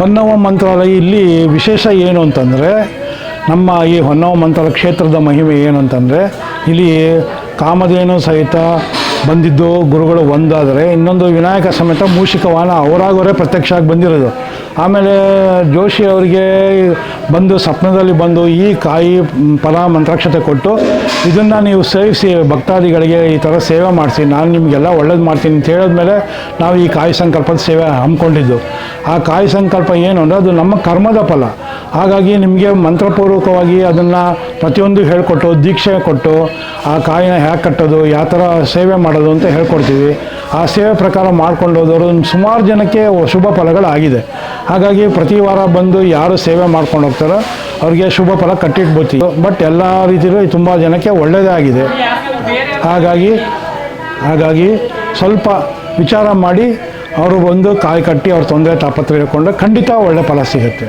ಹೊನ್ನವ ಮಂತ್ರಾಲಯ ಇಲ್ಲಿ ವಿಶೇಷ ಏನು ಅಂತಂದರೆ, ನಮ್ಮ ಈ ಹೊನ್ನವ ಮಂತ್ರ ಕ್ಷೇತ್ರದ ಮಹಿಮೆ ಏನು ಅಂತಂದರೆ, ಇಲ್ಲಿ ಕಾಮಧೇನು ಸಹಿತ ಬಂದಿದ್ದು ಗುರುಗಳು ಒಂದಾದರೆ, ಇನ್ನೊಂದು ವಿನಾಯಕ ಸಮೇತ ಮೂಷಿಕ ವಾಹನ ಅವರಾಗವರೇ ಪ್ರತ್ಯಕ್ಷ ಆಗಿ ಬಂದಿರೋದು. ಆಮೇಲೆ ಜೋಶಿ ಅವರಿಗೆ ಬಂದು, ಸ್ವಪ್ನದಲ್ಲಿ ಬಂದು ಈ ಕಾಯಿ ಫಲ ಮಂತ್ರಾಕ್ಷತೆ ಕೊಟ್ಟು ಇದನ್ನು ನೀವು ಸೇವಿಸಿ, ಭಕ್ತಾದಿಗಳಿಗೆ ಈ ಥರ ಸೇವೆ ಮಾಡಿಸಿ, ನಾನು ನಿಮಗೆಲ್ಲ ಒಳ್ಳೇದು ಮಾಡ್ತೀನಿ ಅಂತ ಹೇಳಿದ್ಮೇಲೆ ನಾವು ಈ ಕಾಯಿ ಸಂಕಲ್ಪದ ಸೇವೆ ಹಮ್ಮಿಕೊಂಡಿದ್ದು. ಆ ಕಾಯಿ ಸಂಕಲ್ಪ ಏನು ಅಂದರೆ ಅದು ನಮ್ಮ ಕರ್ಮದ ಫಲ. ಹಾಗಾಗಿ ನಿಮಗೆ ಮಂತ್ರಪೂರ್ವಕವಾಗಿ ಅದನ್ನು ಪ್ರತಿಯೊಂದು ಹೇಳಿಕೊಟ್ಟು, ದೀಕ್ಷೆ ಕೊಟ್ಟು, ಆ ಕಾಯಿನ ಹೇಗೆ ಕಟ್ಟೋದು, ಯಾವ ಥರ ಸೇವೆ ಮಾಡೋದು ಅಂತ ಹೇಳ್ಕೊಡ್ತೀವಿ. ಆ ಸೇವೆ ಪ್ರಕಾರ ಮಾಡ್ಕೊಂಡು ಹೋದವರು ಸುಮಾರು ಜನಕ್ಕೆ ಶುಭ ಫಲಗಳಾಗಿದೆ. ಹಾಗಾಗಿ ಪ್ರತಿ ವಾರ ಬಂದು ಯಾರು ಸೇವೆ ಮಾಡ್ಕೊಂಡು ಹೋಗ್ತಾರೋ ಅವ್ರಿಗೆ ಶುಭ ಫಲ ಕಟ್ಟಿಟ್ಬೋತೀವಿ ಬಟ್ ಎಲ್ಲ ರೀತಿಯಲ್ಲೂ ತುಂಬ ಜನಕ್ಕೆ ಒಳ್ಳೆಯದೇ ಆಗಿದೆ. ಹಾಗಾಗಿ ಹಾಗಾಗಿ ಸ್ವಲ್ಪ ವಿಚಾರ ಮಾಡಿ, ಅವರು ಬಂದು ಕಾಯಿ ಕಟ್ಟಿ ಅವ್ರ ತೊಂದರೆ ತಾಪತ್ರೆ ಹೇಳ್ಕೊಂಡ್ರೆ ಖಂಡಿತ ಒಳ್ಳೆ ಫಲ ಸಿಗುತ್ತೆ.